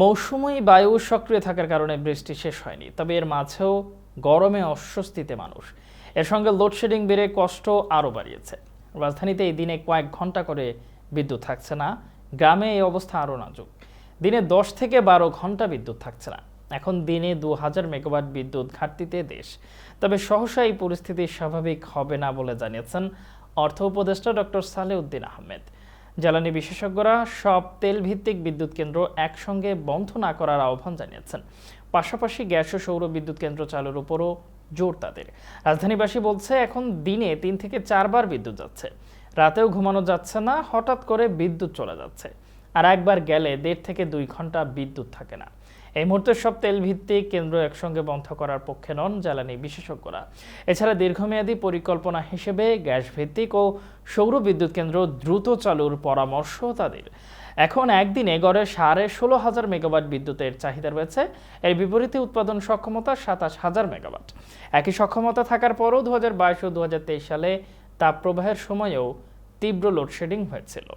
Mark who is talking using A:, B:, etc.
A: মৌসুমী বায়ু সক্রিয় থাকার কারণে বৃষ্টি শেষ হয়নি, তবে এর মাঝেও গরমে অস্বস্তিতে মানুষ। এর সঙ্গে লোডশেডিং বেড়ে কষ্ট আরও বাড়িয়েছে। রাজধানীতে এই দিনে কয়েক ঘণ্টা করে বিদ্যুৎ থাকছে না, গ্রামে এই অবস্থা আরও নাজুক। দিনে দশ থেকে বারো ঘণ্টা বিদ্যুৎ থাকছে না। এখন দিনে দু হাজার মেগাওয়াট বিদ্যুৎ ঘাটতিতে দেশ। তবে সহসা এই পরিস্থিতি স্বাভাবিক হবে না বলে জানিয়েছেন অর্থ উপদেষ্টা ডক্টর সালেউদ্দিন আহমেদ। জ্বালানি বিশেষজ্ঞরা সব তেলভিত্তিক বিদ্যুৎ কেন্দ্র একসঙ্গে বন্ধ না করার আহ্বান জানিয়েছেন। পাশাপাশি গ্যাস ও সৌর বিদ্যুৎ কেন্দ্র চালুর উপরও জোর তাদের। রাজধানীবাসী বলছে, এখন দিনে তিন থেকে চারবার বিদ্যুৎ যাচ্ছে। রাতেও ঘুমানো যাচ্ছে না, হঠাৎ করে বিদ্যুৎ চলে যাচ্ছে। আর একবার গেলে দেড় থেকে দুই ঘণ্টা বিদ্যুৎ থাকে না। এই মুহূর্তে সব তেল ভিত্তিক কেন্দ্র একসঙ্গে বন্ধ করার পক্ষে নন জ্বালানি বিশেষজ্ঞরা। এছাড়া দীর্ঘমেয়াদী পরিকল্পনা হিসেবে গ্যাস ভিত্তিক ও সৌর বিদ্যুৎ কেন্দ্র দ্রুত চালুর পরামর্শ তাদের। এখন একদিনে গড়ে সাড়ে ষোলো হাজার মেগাওয়াট বিদ্যুতের চাহিদা রয়েছে। এর বিপরীতে উৎপাদন সক্ষমতা সাতাশ হাজার মেগাওয়াট। একই সক্ষমতা থাকার পরও দু হাজার বাইশ ও দু হাজার তেইশ সালে তাপপ্রবাহের সময়েও তীব্র লোডশেডিং হয়েছিল।